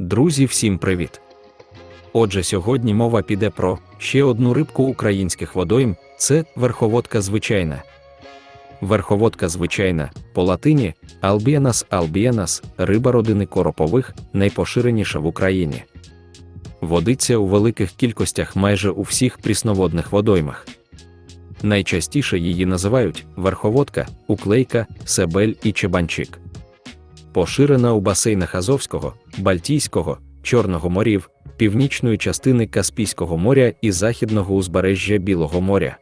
Друзі, всім привіт! Отже, сьогодні мова піде про ще одну рибку українських водойм це верховодка звичайна. Верховодка звичайна по латині Albienus albienus, риба родини коропових, найпоширеніша в Україні. Водиться у великих кількостях майже у всіх прісноводних водоймах. Найчастіше її називають верховодка, уклейка, себель і чебанчик поширена у басейнах Азовського, Бальтійського, Чорного морів, північної частини Каспійського моря і західного узбережжя Білого моря.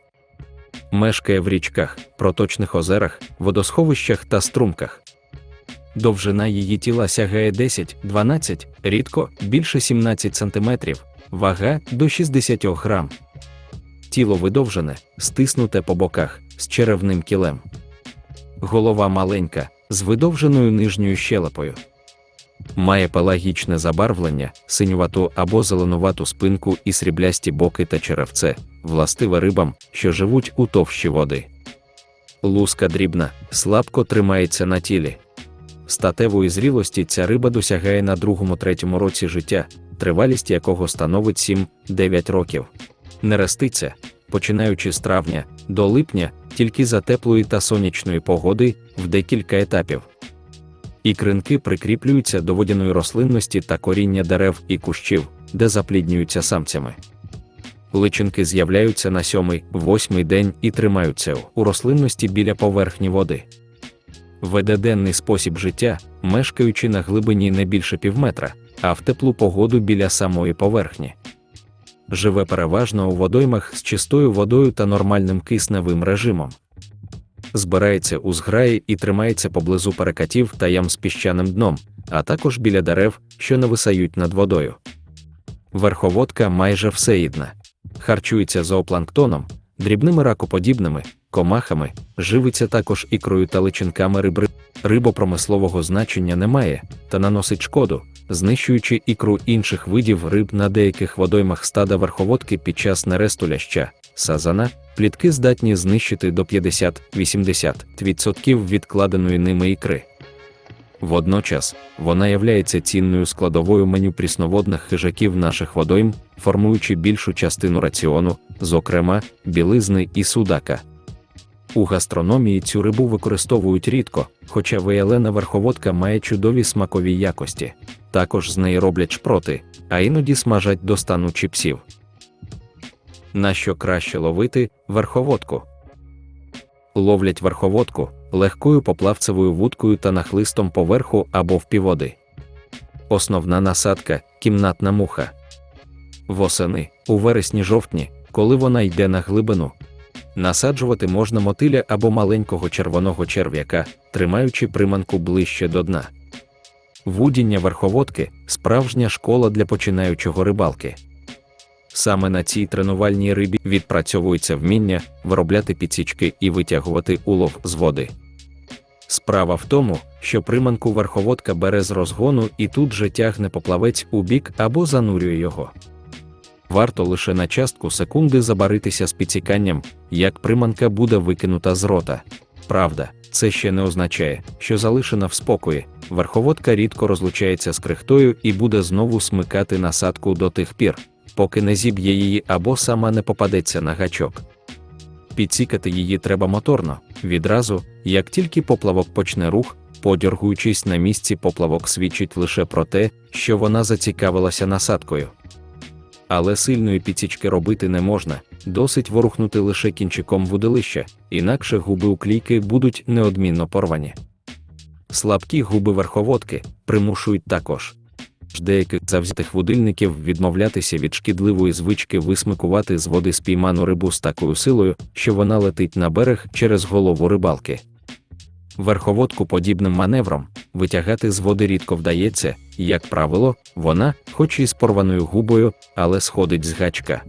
Мешкає в річках, проточних озерах, водосховищах та струмках. Довжина її тіла сягає 10-12, рідко більше 17 см, вага до 60 грам. Тіло видовжене, стиснуте по боках, з черевним кілем. Голова маленька, з видовженою нижньою щелепою. Має пелагічне забарвлення, синювату або зеленувату спинку і сріблясті боки та черевце, властиве рибам, що живуть у товщі води. Луска дрібна, слабко тримається на тілі. Статевої зрілості ця риба досягає на другому-третьому році життя, тривалість якого становить 7-9 років. Нереститься, починаючи з травня до липня, тільки за теплої та сонячної погоди в декілька етапів. Ікринки прикріплюються до водяної рослинності та коріння дерев і кущів, де запліднюються самцями. Личинки з'являються на сьомий, восьмий день і тримаються у рослинності біля поверхні води. Веде денний спосіб життя, мешкаючи на глибині не більше півметра, а в теплу погоду біля самої поверхні. Живе переважно у водоймах з чистою водою та нормальним кисневим режимом. Збирається у зграї і тримається поблизу перекатів та ям з піщаним дном, а також біля дерев, що нависають над водою. Верховодка майже всеїдна. Харчується зоопланктоном, дрібними ракоподібними, комахами, живиться також ікрою та личинками рибри. Рибопромислового значення немає та наносить шкоду, знищуючи ікру інших видів риб на деяких водоймах стада верховодки під час нересту ляща, сазана, плітки здатні знищити до 50-80% відкладеної ними ікри. Водночас вона являється цінною складовою меню прісноводних хижаків наших водойм, формуючи більшу частину раціону, зокрема, білизни і судака. У гастрономії цю рибу використовують рідко, хоча виялена верховодка має чудові смакові якості. Також з неї роблять шпроти, а іноді смажать до стану чіпсів. На що краще ловити верховодку? Ловлять верховодку легкою поплавцевою вудкою та нахлистом поверху або впіводи. Основна насадка кімнатна муха. Восени, у вересні-жовтні, коли вона йде на глибину. Насаджувати можна мотиля або маленького червоного черв'яка, тримаючи приманку ближче до дна. Вудіння верховодки справжня школа для починаючого рибалки. Саме на цій тренувальній рибі відпрацьовується вміння виробляти підсічки і витягувати улов з води. Справа в тому, що приманку верховодка бере з розгону і тут же тягне поплавець у бік або занурює його. Варто лише на частку секунди забаритися з підсіканням, як приманка буде викинута з рота. Правда, це ще не означає, що залишена в спокої, верховодка рідко розлучається з крихтою і буде знову смикати насадку до тих пір, поки не зіб'є її або сама не попадеться на гачок. Підсікати її треба моторно, відразу, як тільки поплавок почне рух, подергуючись на місці, поплавок свідчить лише про те, що вона зацікавилася насадкою. Але сильної підсічки робити не можна, досить ворухнути лише кінчиком вудилища, інакше губи у клійки будуть неодмінно порвані. Слабкі губи верховодки примушують також деяких завзятих вудильників відмовлятися від шкідливої звички висмикувати з води спійману рибу з такою силою, що вона летить на берег через голову рибалки. Верховодку подібним маневром витягати з води рідко вдається, як правило, вона, хоч і з порваною губою, але сходить з гачка.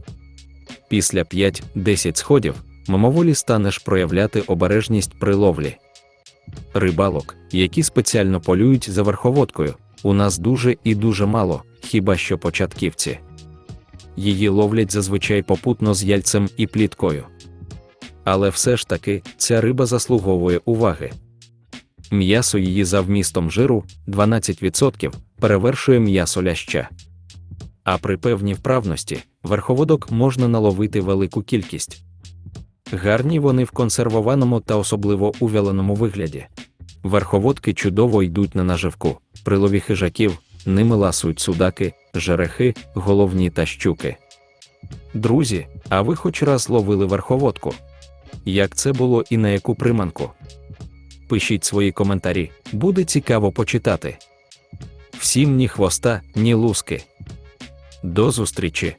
Після 5-10 сходів мимоволі станеш проявляти обережність при ловлі. Рибалок, які спеціально полюють за верховодкою, у нас дуже і дуже мало, хіба що початківці. Її ловлять зазвичай попутно з яльцем і пліткою. Але все ж таки ця риба заслуговує уваги. М'ясо її за вмістом жиру 12%, перевершує м'ясо ляща. А при певній вправності верховодок можна наловити велику кількість. Гарні вони в консервованому та особливо у вяленому вигляді. Верховодки чудово йдуть на наживку, при лові хижаків, ними ласують судаки, жерехи, головні та щуки. Друзі, а ви хоч раз ловили верховодку? Як це було і на яку приманку? Пишіть свої коментарі, буде цікаво почитати. Всім ні хвоста, ні луски. До зустрічі!